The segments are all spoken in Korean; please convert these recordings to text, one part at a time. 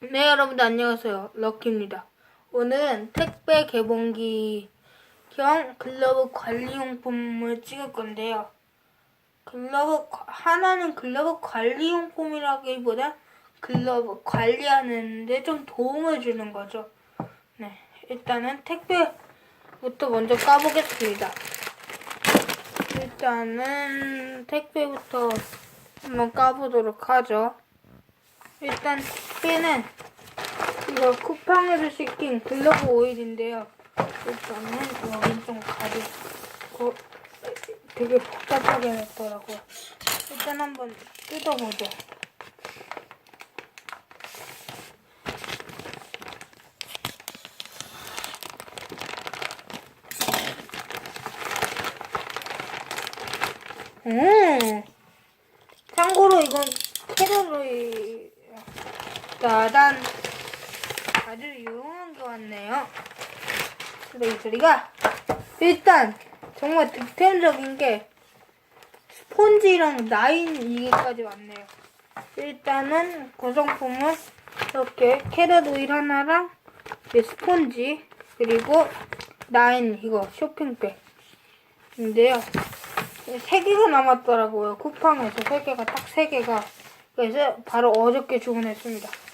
네, 여러분들 안녕하세요. 럭키입니다. 오늘은 택배 개봉기 겸 글러브 관리용품을 찍을 건데요. 글러브, 과- 하나는 글러브 관리용품이라기보다 글러브 관리하는데 좀 도움을 주는 거죠. 네, 일단은 택배부터 먼저 까보겠습니다. 일단은 택배부터 한번 까보도록 하죠. 일단 택배는 이거 쿠팡에서 시킨 글러브 오일인데요. 일단은 여기 좀 가리고 되게 복잡하게 냈더라고요. 일단 한번 뜯어보죠. 음. 참고로 이건 캐롤로이 짜잔 아주 유용한 게 왔네요. 쓰레기 소리가 일단 정말 득템적인 게 스폰지랑 라인 이게까지 왔네요. 일단은 구성품은 이렇게 캐럿 오일 하나랑 이 스폰지 그리고 라인 이거 쇼핑백 인데요. 세 개가 남았더라고요. 쿠팡에서 세 개가 딱 세 개가. 그래서 바로 어저께 주문했습니다.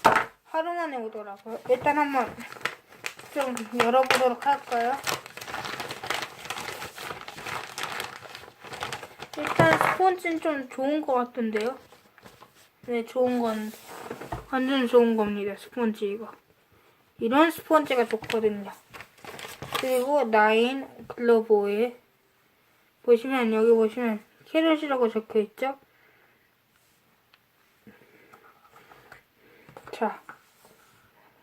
하루 만에 오더라고요. 일단 한번 좀 열어보도록 할까요? 일단 스폰지는 좀 좋은 것 같은데요. 네, 좋은 건 완전 좋은 겁니다. 스폰지 이거. 이런 스폰지가 좋거든요. 그리고 나인 오일. 보시면 여기 보시면 캐럿이라고 적혀 있죠? 자,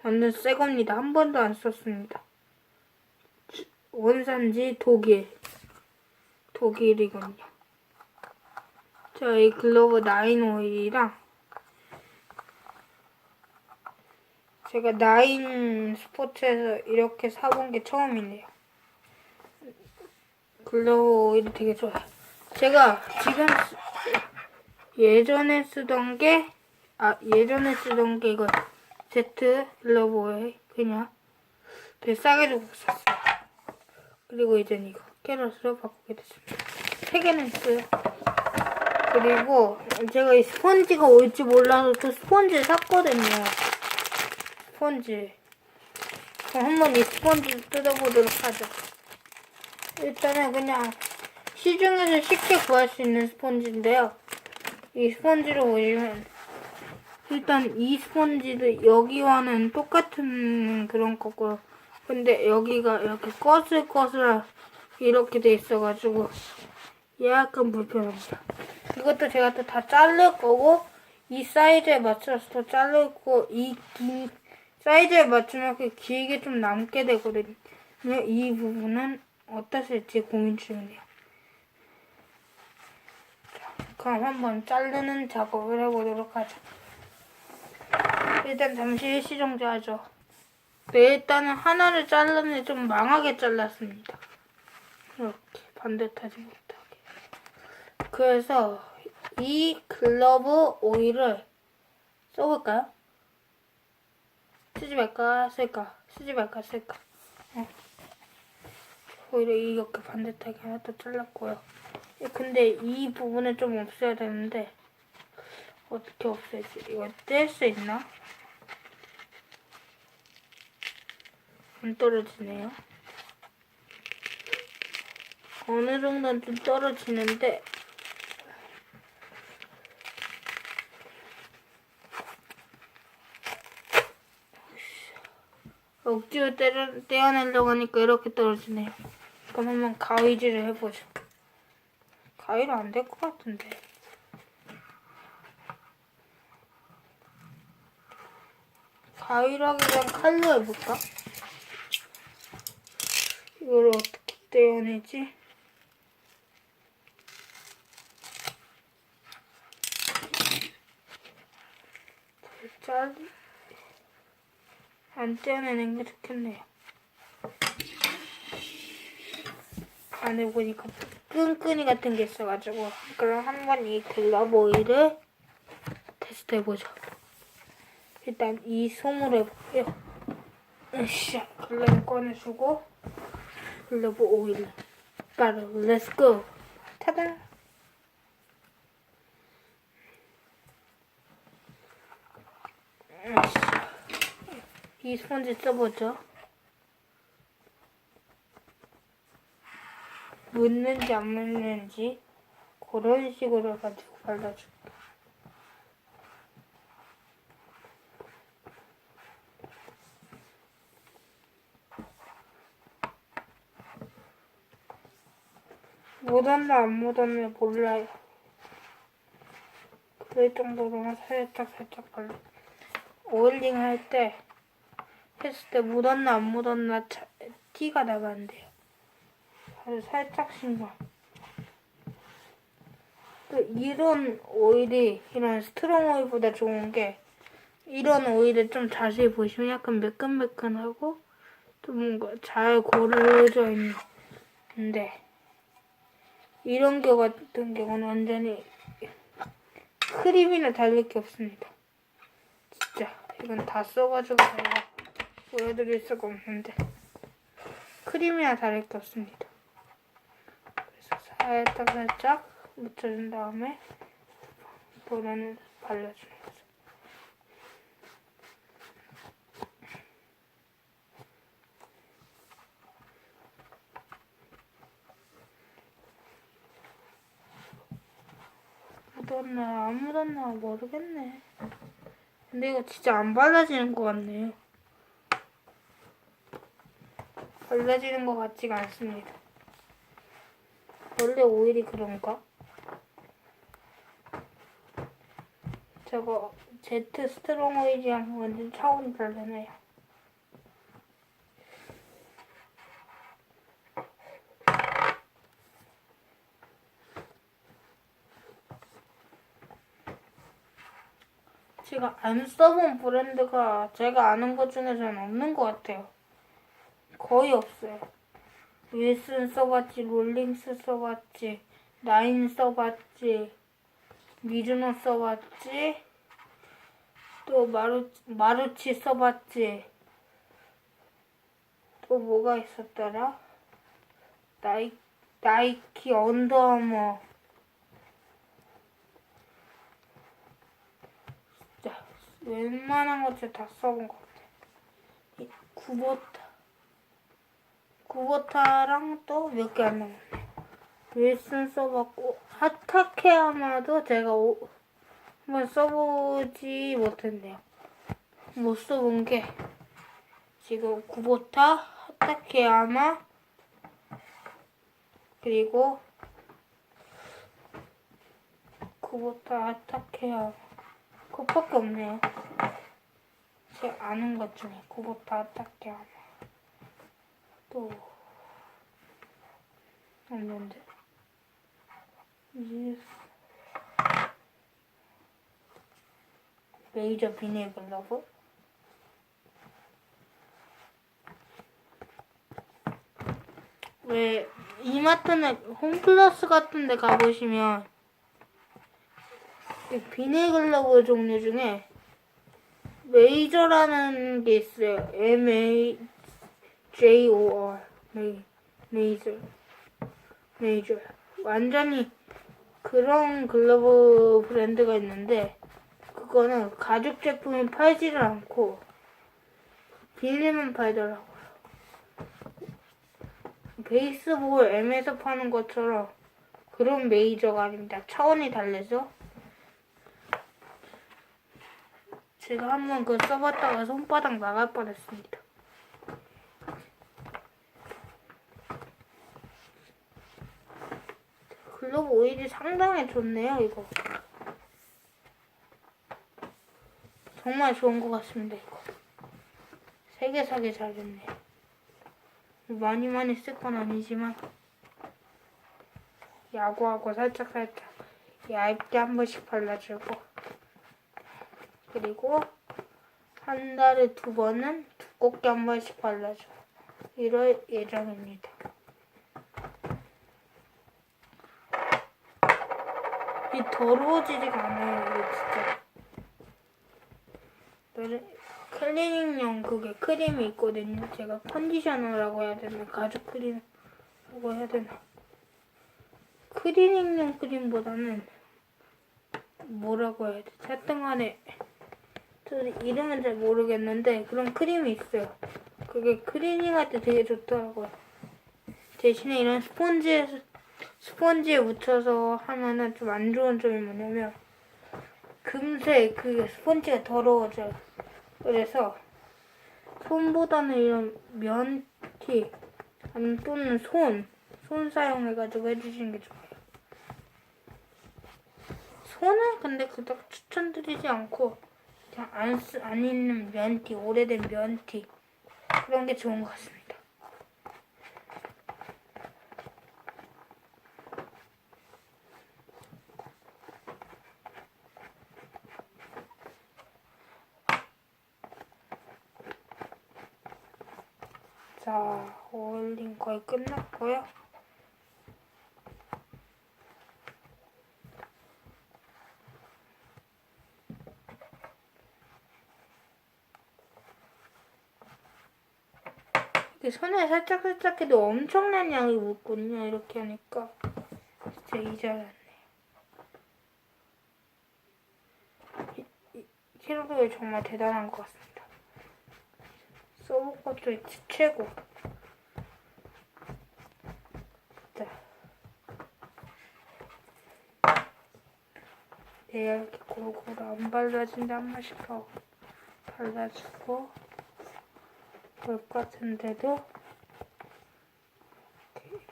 완전 새 겁니다. 한 번도 안 썼습니다. 원산지 독일. 독일이군요. 자, 이 글로브 나인 오일이랑 제가 나인 스포츠에서 이렇게 사본 게 처음이네요. 글로우 오일이 되게 좋아요. 제가 지금 쓰- 예전에 쓰던 게, 아, 예전에 쓰던 게 이거 글로브 오일 그냥 되게 싸게 주고 샀어요. 그리고 이젠 이거 캐럿으로 바꾸게 됐습니다. 세 개는 있어요. 그리고 제가 이 스펀지가 올지 몰라서 또 스펀지를 샀거든요. 스펀지. 한번 이 스펀지를 뜯어보도록 하죠. 일단은 그냥 시중에서 쉽게 구할 수 있는 스펀지인데요. 이 스펀지를 보시면 일단 이 스펀지도 여기와는 똑같은 그런 거고요. 근데 여기가 이렇게 꺼슬꺼슬 이렇게 돼 있어가지고 약간 불편합니다. 이것도 제가 또 다 자를 거고 이 사이즈에 맞춰서 또 자를 거이 긴 사이즈에 맞추면 그 길게 좀 남게 되거든요. 이 부분은 쓸지 고민 중이에요. 자, 그럼 한번 자르는 작업을 해보도록 하죠. 일단 잠시 일시정지하죠. 네, 일단은 하나를 잘랐는데 좀 망하게 잘랐습니다. 이렇게 반듯하지 못하게. 그래서 이 글러브 오일을 써볼까요? 쓰지 말까 쓸까? 쓰지 말까 쓸까? 어. 오히려 이렇게 반듯하게 하나 더 잘랐고요. 예, 근데 이 부분은 좀 없애야 되는데 어떻게 없애지? 이거 뗄 수 있나? 안 떨어지네요. 어느 정도는 좀 떨어지는데 억지로 떼려, 떼어내려고 하니까 이렇게 떨어지네요. 그럼 한번 가위질을 해보죠. 가위로 안 될 것 같은데. 하기보단 칼로 해볼까? 이걸 어떻게 떼어내지? 잘, 안 떼어내는 게 좋겠네요. 안에 보니까 끈끈이 같은 게 있어가지고 그럼 한번 이 오일을 테스트 해보죠. 일단 이 솜으로 해볼게요. 으쌰, 글램 꺼내주고 글러브 오일 바로 렛츠고 타다. 이 스펀지 써보죠. 묻는지 안 묻는지 그런 식으로 해가지고 발라줄게. 묻었나 안 묻었나 몰라요. 그럴 정도로만 살짝 살짝 발라. 오일링 할 때 했을 때 묻었나 안 묻었나 차- 티가 돼요. 아주 살짝씩만. 또 이런 오일이 이런 스트롱 오일보다 좋은 게 이런 오일을 좀 자세히 보시면 약간 매끈매끈하고 또 뭔가 잘 고르져 있는데 이런 거 같은 경우는 완전히 크림이나 다를 게 없습니다. 진짜 이건 다 써가지고 제가 보여드릴 수가 없는데 크림이나 다를 게 없습니다. 그래서 살짝 살짝 묻혀준 다음에 보라는 거죠. 묻었나 안 묻었나 모르겠네. 근데 이거 진짜 안 발라지는 것 같네요. 발라지는 것 같지가 않습니다. 원래 오일이 그런가? 저거 제트 스트롱 오일이랑 완전 차원이 다르네요. 제가 안 써본 브랜드가 제가 아는 것 중에서는 없는 것 같아요. 거의 없어요. 윌슨 써봤지, 롤링스 써봤지, 나인 써봤지, 미즈노 써봤지, 또 마루, 마루치 써봤지, 또 뭐가 있었더라? 나이, 나이키 언더아머. 진짜 웬만한 것들 다 써본 것 같아. 이 구보타. 구보타랑 또 몇 개 안 남았네. 윌슨 써봤고 하타케야마도 제가 오, 한번 써보지 못했네요. 못 써본 게 지금 구보타, 하타케야마 그리고 구보타, 하타케야마 그것밖에 없네요. 제가 아는 것 중에 구보타, 하타케야마 또 없는데 이 메이저 비네글 러브? 왜 이마트나 홈플러스 같은 데 가보시면 이 비네글 러브 종류 중에 메이저라는 게 있어요. M A J O R 메이 메이저 메이저 완전히 그런 글러브 브랜드가 있는데 그거는 가죽 제품이 팔지를 않고 빌리면 팔더라고요. 베이스볼 M에서 파는 것처럼 그런 메이저가 아닙니다. 차원이 달라서 제가 한번 그거 써봤다가 손바닥 나갈 뻔했습니다. 글로브 오일이 상당히 좋네요, 이거. 정말 좋은 것 같습니다, 이거. 세 개 사기 잘했네요. 많이 많이 쓸 건 아니지만, 야구하고 살짝 살짝 얇게 한 번씩 발라주고, 그리고 한 달에 두 번은 두껍게 한 번씩 발라주고, 이럴 예정입니다. 이 더러워지지가 않아요, 이거 진짜. 클리닝용 그게 크림이 있거든요. 제가 컨디셔너라고 해야 되나 가죽 크림이라고 해야 되나 클리닝용 크림보다는 뭐라고 해야 돼? 하여튼 간에 저 이름은 잘 모르겠는데 그런 크림이 있어요. 그게 클리닝 할 때 되게 좋더라고요. 대신에 이런 스폰지에 스폰지에 묻혀서 하면은 좀 안 좋은 점이 뭐냐면 금세 그 스폰지가 더러워져요. 그래서 손보다는 이런 면티 아니면 또는 손, 손 사용해가지고 해주시는 게 좋아요. 손은 근데 그닥 추천드리지 않고 그냥 안, 쓰, 안 있는 면티, 오래된 면티 그런 게 좋은 것 같습니다. 자, 오일링 거의 끝났고요. 손에 살짝 살짝 해도 엄청난 양이 묻거든요. 이렇게 하니까 진짜 이잘났네. 키로그램이 정말 대단한 것 같습니다. 써볼 것도 최고. 자. 내가 이렇게 골고루 안 발라진데 한 번씩 더 발라주고 볼 같은데도 이렇게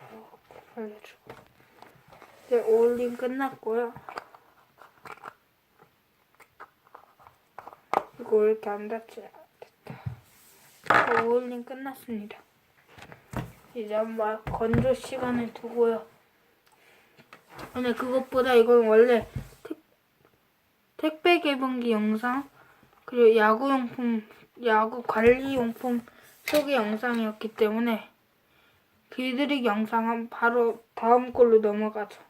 발라주고 이제 오일링 끝났고요. 이거 왜 이렇게 안 닿지? 됐다. 오일링 끝났습니다. 이제 한번 건조 시간을 두고요. 근데 그것보다 이건 원래 택, 택배 개봉기 영상 그리고 야구용품, 야구 관리용품 소개 영상이었기 때문에 길들이기 영상은 바로 다음 걸로 넘어가죠.